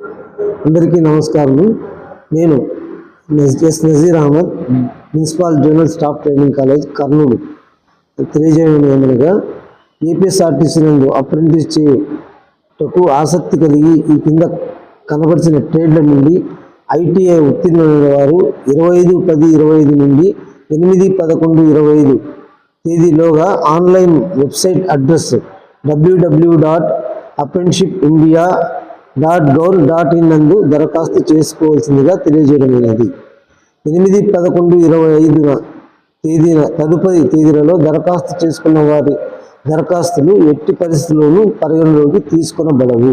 అందరికీ నమస్కారం నేను S. Nazeer Ahmed principal general staff training college Kurnool. తెలియజేయడం ఏమనగా ఏపీఎస్ఆర్టీసీ నందు అప్రెంటిస్ చేయుటకు ఆసక్తి కలిగి ఈ కింద కనబరిచిన ట్రేడ్ల నుండి ఐటీఐ ఉత్తీర్ణులైన వారు ఇరవై ఐదు పది ఇరవై ఐదు నుండి ఎనిమిది పదకొండు ఇరవై ఐదు తేదీలోగా online website address WW dot apprenticeship India dot gov dot in నందు దరఖాస్తు చేసుకోవాల్సిందిగా తెలియజేయడమైనది ఎనిమిది పదకొండు ఇరవై ఐదున తేదీన తదుపరి తేదీలలో దరఖాస్తు చేసుకున్న వారి దరఖాస్తులు ఎట్టి పరిస్థితుల్లోనూ పరిగణలోకి తీసుకొనబడవు.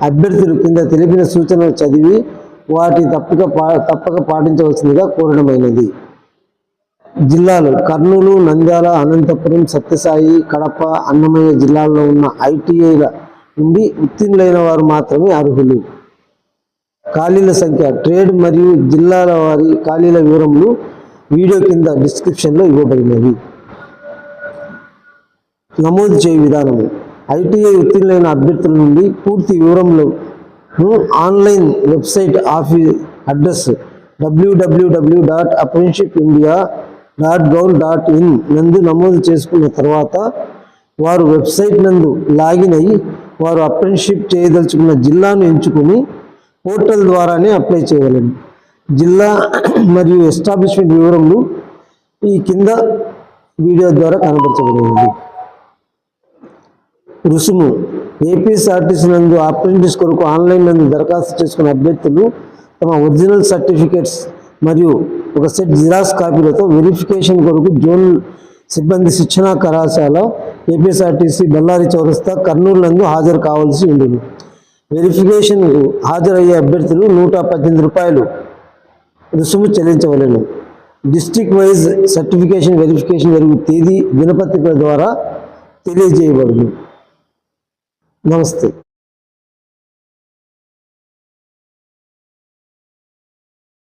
అభ్యర్థులు కింద తెలిపిన సూచనలు చదివి వాటి తప్పక పా తప్పక పాటించవలసిందిగా కోరడమైనది. జిల్లాలు కర్నూలు నంద్యాల అనంతపురం సత్యసాయి కడప అన్నమయ్య జిల్లాల్లో ఉన్న ఐటీఐల నుండి ఉత్తీర్ణులైన వారు మాత్రమే అర్హులు. ఖాళీల సంఖ్య ట్రేడ్ మరియు జిల్లాల వారి ఖాళీల వివరములు వీడియో కింద డిస్క్రిప్షన్లో ఇవ్వబడినవి. నమోదు చేయ విధానము. ఐటీఐ ఉత్తీర్ణులైన అభ్యర్థుల నుండి పూర్తి వివరములను online website ఆఫీ address WWW dot apprenticeship India dot gov dot in నందు నమోదు చేసుకున్న తర్వాత వారు వెబ్సైట్ నందు లాగిన్ అయ్యి వారు అప్రెంటిషిప్ చేయదలుచుకున్న జిల్లాను ఎంచుకొని పోర్టల్ ద్వారానే అప్లై చేయగలరు. జిల్లా మరియు ఎస్టాబ్లిష్మెంట్ వివరములు ఈ కింద వీడియో ద్వారా కనపరచబడింది రుసుము ఏపీఎస్ఆర్టీసీ నందు అప్రెంటిస్ కొరకు ఆన్లైన్ నందు దరఖాస్తు చేసుకున్న అభ్యర్థులు తమ ఒరిజినల్ సర్టిఫికేట్స్ మరియు ఒక సెట్ జిరాక్స్ కాపీలతో వెరిఫికేషన్ కొరకు జోన్ సిబ్బంది శిక్షణా కళాశాల ఏపీఎస్ఆర్టీసీ బెల్లారి చౌరస్తా కర్నూలు నందు హాజరు కావాల్సి ఉండేది వెరిఫికేషన్కు హాజరయ్యే అభ్యర్థులు నూట పద్దెనిమిది రూపాయలు రుసుము చెల్లించవలెను. డిస్ట్రిక్ట్ వైజ్ సర్టిఫికేషన్ వెరిఫికేషన్ జరిగే తేదీ దినపత్రికల ద్వారా తెలియజేయబడును. నమస్తే.